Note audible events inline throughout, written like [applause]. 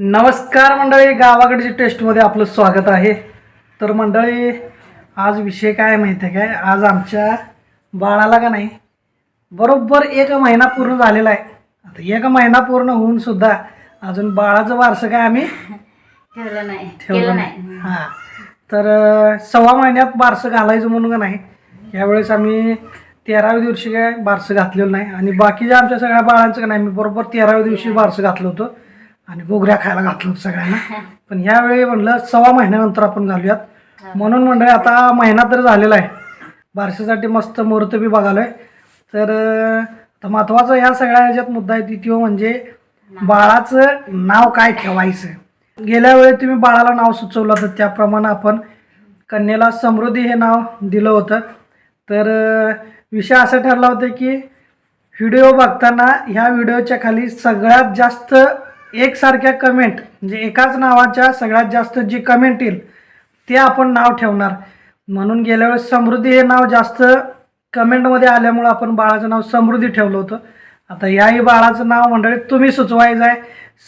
नमस्कार मंडळी गावाकडच्या टेस्टमध्ये आपलं स्वागत आहे. तर मंडळी आज विषय काय माहिती आहे काय? आज आमच्या बाळाला का नाही बरोबर एक महिना पूर्ण झालेला आहे. आता एक महिना पूर्ण होऊन सुद्धा अजून बाळाचं वारसं काय आम्ही ठेवलं नाही. ठेवलं नाही. हां. तर सव्वा महिन्यात बारसं घालायचं म्हणून का नाही यावेळेस आम्ही तेराव्या दिवशी काय बारसं घातलेलं नाही. आणि बाकीच्या आमच्या सगळ्या बाळांचं का नाही मी बरोबर तेराव्या दिवशी बारसं घातलं होतं. आणि गोगऱ्या खायला घातलं होतं सगळ्यांना. पण यावेळी म्हणलं सव्वा महिन्यानंतर आपण घालूयात. म्हणून म्हणलं आता महिना तर झालेला आहे. बारसेसाठी मस्त मुहूर्त बी बघालोय. तर तर महत्त्वाचा या सगळ्या ह्याच्यात मुद्दा आहे ती म्हणजे बाळाचं नाव काय ठेवायचं? गेल्या वेळी तुम्ही बाळाला नाव सुचवलं तर त्याप्रमाणे आपण कन्येला समृद्धी हे नाव दिलं होतं. तर विषय असा ठरला होता की व्हिडिओ बघताना ह्या व्हिडिओच्या खाली सगळ्यात जास्त एकसारख्या कमेंट म्हणजे एकाच नावाच्या सगळ्यात जास्त जी कमेंट येईल ते आपण नाव ठेवणार. म्हणून गेल्या वेळेस समृद्धी हे नाव जास्त कमेंटमध्ये आल्यामुळं आपण बाळाचं नाव समृद्धी ठेवलं होतं. आता याही बाळाचं नाव मंडळी तुम्ही सुचवायचं आहे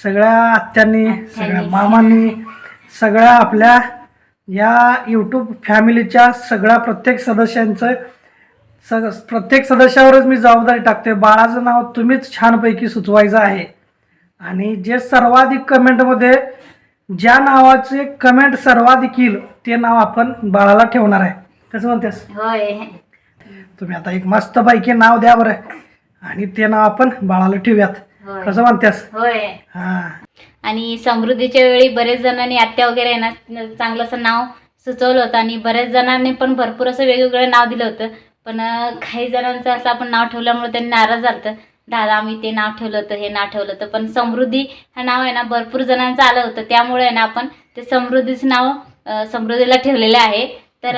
सगळ्या आत्यांनी सगळ्या मामांनी सगळ्या आपल्या या यूट्यूब फॅमिलीच्या सगळ्या प्रत्येक सदस्यांचं सग प्रत्येक सदस्यावरच मी जबाबदारी टाकते बाळाचं नाव तुम्हीच छानपैकी सुचवायचं आहे. आणि जे सर्वाधिक कमेंटमध्ये ज्या नावाचे कमेंट सर्वाधिक येईल ते नाव आपण बाळाला ठेवणार आहे. कसं म्हणतेस? होय. तुम्ही आता एक मस्तपैकी नाव द्या बरं. आणि ते नाव आपण बाळाला ठेवूयात. होय. कसं म्हणतेस? होय. हां. आणि समृद्धीच्या वेळी बरेच जणांनी आत्या वगैरे आहे ना चांगलं असं नाव सुचवलं होतं आणि बऱ्याच जणांनी पण भरपूर असं वेगवेगळं नाव दिलं होतं. पण अं, काही जणांचं असं आपण नाव ठेवल्यामुळे त्यांनी नाराज झालं होतं दादा आम्ही ते नाव ठेवलं होतं हे नाव ठेवलं होतं पण समृद्धी हे नाव आहे ना भरपूर जणांचं आलं होतं. त्यामुळे आहे ना आपण ते समृद्धीचं नाव समृद्धीला ठेवलेलं आहे. तर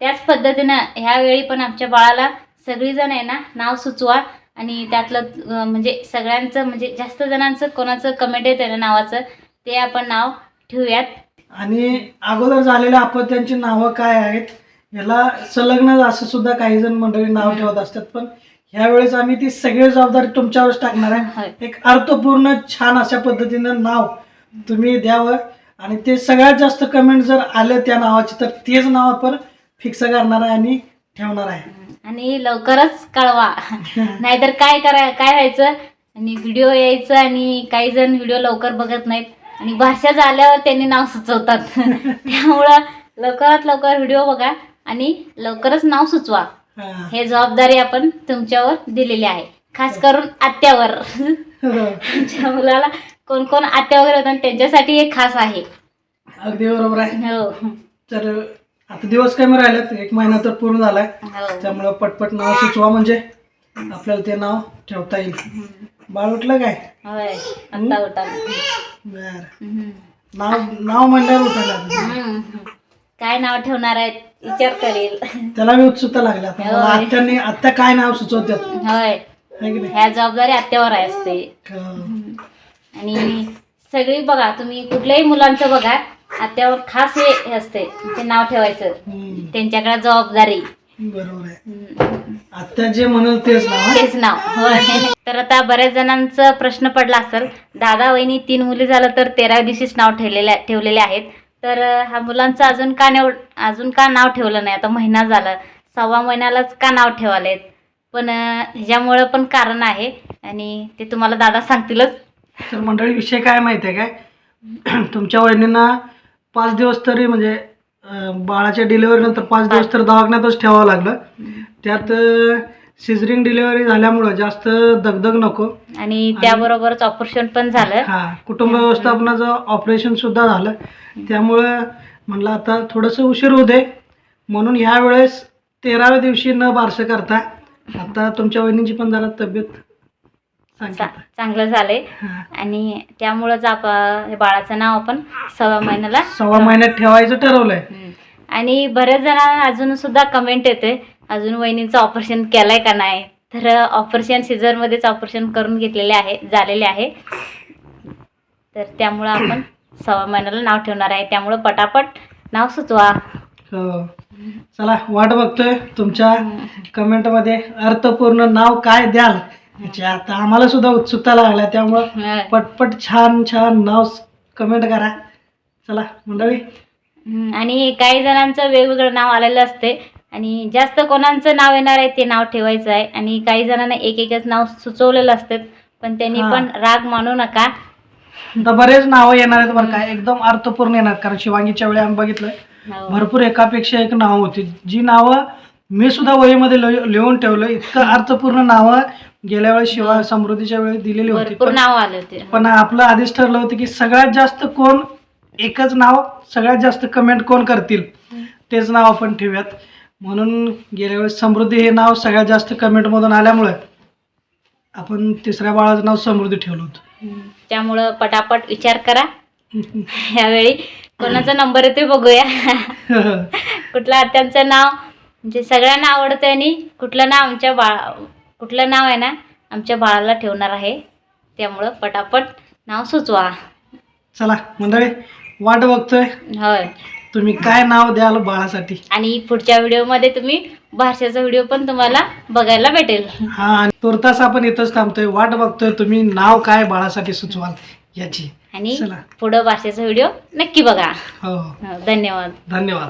त्याच पद्धतीनं ह्यावेळी पण आमच्या बाळाला सगळीजण आहे ना नाव सुचवा. आणि त्यातलं म्हणजे सगळ्यांचं म्हणजे जास्त जणांचं कोणाचं कमेंट येते ना नावाचं ते आपण नाव ठेवूयात. आणि अगोदर झालेल्या अपत्यांची नावं काय आहेत? याला संलग्न असं सुद्धा काही जण मंडळी नाव ठेवत असतात पण ह्या वेळेस आम्ही ती सगळी जबाबदारी तुमच्यावरच टाकणार आहे. एक अर्थपूर्ण छान अशा पद्धतीनं नाव तुम्ही द्यावं. आणि ते सगळ्यात जास्त कमेंट जर आले त्या नावाचे तर तेच नाव आपण फिक्स करणार आहे आणि ठेवणार आहे. आणि लवकरच कळवा. [laughs] नाहीतर काय करा काय व्हायचं? आणि व्हिडिओ यायचं आणि काही जण व्हिडिओ लवकर बघत नाहीत. आणि भाषा झाल्यावर त्यांनी नाव सुचवतात. [laughs] त्यामुळं लवकरात लवकर व्हिडिओ बघा आणि लवकरच नाव सुचवा. हा. हे जबाबदारी आपण तुमच्यावर दिलेली आहे. खास करून आत्यावर. तुमच्या मुलाला कोण कोण आत्या वगैरे होतात त्यांच्यासाठी हे खास आहे. अगदी बरोबर आहे. हो. तर आता दिवस कमी राहिलेत एक महिना तर पूर्ण झालाय. हो. त्यामुळं पटपट नाव सुचवा म्हणजे आपल्याला ते नाव ठेवता येईल. बाळ उठलं काय? होय. नाव नाव म्हणल्यावर उठायला. काय नाव ठेवणार आहेत? विचार करेल. त्याला मी उत्सुकता लागली आता. मला होय. आत्याने आत्या काय नाव सुचवतात होय. है की नाही? ह्या जबाबदारी आत्यावर आहे असते. आणि सगळी बघा तुम्ही कुठल्याही मुलांचं बघा आत्यावर खास हे हे असते. ते नाव ठेवायचं. हम्म. त्यांच्याकडे जबाबदारी. बरोबर आहे. हम्म. आत्या जे म्हणेल तेच नाव हा? तेच नाव होय. तर आता बऱ्याच जणांचा प्रश्न पडला असेल. दादा वहिनी तीन मुली झालं तर तेराव्या दिवशीच नाव ठेवलेले ठेवलेले आहेत. तर हा मुलांचं अजून का नेव अजून का नाव ठेवलं नाही? आता महिना झाला. सव्वा महिन्यालाच का नाव ठेवालेत? पण ह्याच्यामुळं पण कारण आहे. आणि ते तुम्हाला दादा सांगतीलच. तर मंडळी विषय काय माहिती आहे काय? [clears throat] तुमच्या वहिनींना पाच दिवस तरी म्हणजे बाळाच्या डिलिव्हरी नंतर पाच दिवस तर दवाखान्यातच ठेवावं लागलं. त्यात सिझरिंग डिलिव्हरी झाल्यामुळं जास्त दगदग नको. आणि त्याबरोबरच ऑपरेशन पण झालं. हा कुटुंब व्यवस्थापनाचं ऑपरेशन सुद्धा झालं. त्यामुळं म्हणलं आता थोडंसं उशीर होऊ दे. म्हणून ह्या वेळेस तेराव्या दिवशी न बारसं करता आता तुमच्या वहिनीची पण जरा तब्येत चा- चांगलं झालंय. हा. आणि त्यामुळंच आप हे बाळाचं नाव आपण सव्वा महिन्याला सव्वा महिन्यात ठेवायचं ठरवलंय. हम्म. आणि बऱ्याच जणांना अजून सुद्धा कमेंट येते अजून वहिनीचं ऑपरेशन केलंय का नाही? तर ऑपरेशन सीझरमध्येच ऑपरेशन करून घेतलेले आहे झालेले आहे. तर त्यामुळं आपण [clears throat] सव्वा महिन्याला नाव ठेवणार आहे. त्यामुळं पटापट नाव सुचवा. हो. चला वाट बघतोय तुमच्या कमेंटमध्ये अर्थपूर्ण नाव काय द्याल? याची आता आम्हाला सुद्धा उत्सुकता लागल्या त्यामुळं हं. पटपट छान छान नाव कमेंट करा. चला मंडळी. हम्म, आणि काही जणांचं वेगवेगळं नाव आलेलं असते. आणि जास्त कोणाचं नाव येणार आहे ते नाव ठेवायचं आहे. आणि काही जणांना एक एकच नाव सुचवलेलं असतात पण त्यांनी हा. पण राग मानू नका. आता बरेच नावं येणार आहेत बरं का. एकदम अर्थपूर्ण येणार कारण शिवांगीच्या वेळी आम्ही बघितलं हो. भरपूर एकापेक्षा एक नावं होती. जी नावं मी सुद्धा वहीमध्ये लिह- लिहून ठेवलं. इतकं अर्थपूर्ण नावं गेल्या वेळेस शिवा समृद्धीच्या वेळी दिलेली होती. भरपूर पण- नाव आले होते. पण आपलं आधीच ठरलं होतं की सगळ्यात जास्त कोण एकच नाव सगळ्यात जास्त कमेंट कोण करतील? तेच नाव आपण ठेवूयात. म्हणून गेल्या वेळेस समृद्धी हे नाव सगळ्यात जास्त कमेंटमधून आल्यामुळे आपण तिसऱ्या बाळाचं नाव समृद्धी ठेवलं होतं. त्यामुळं पटापट विचार करा. [laughs] यावेळी कोणाचा नंबर येते बघूया. [laughs] कुठलं आत्यांचं नाव? म्हणजे सगळ्यांना आवडतं आणि कुठलं नाव आमच्या बाळ कुठलं नाव आहे ना आमच्या बाळाला ठेवणार आहे. त्यामुळं पटापट नाव सुचवा. चला मंडळी वाट बघतोय. होय. तुम्ही काय नाव द्याल बाळासाठी? आणि पुढच्या व्हिडिओमध्ये तुम्ही भाषेचा व्हिडिओ पण तुम्हाला बघायला भेटेल. हा आणि तुर्तास आपण इथंच थांबतोय. वाट बघतोय तुम्ही नाव काय बाळासाठी सुचवाल याची. आणि चला. पुढं भाषेचा व्हिडिओ नक्की बघा. हो हो, धन्यवाद. धन्यवाद.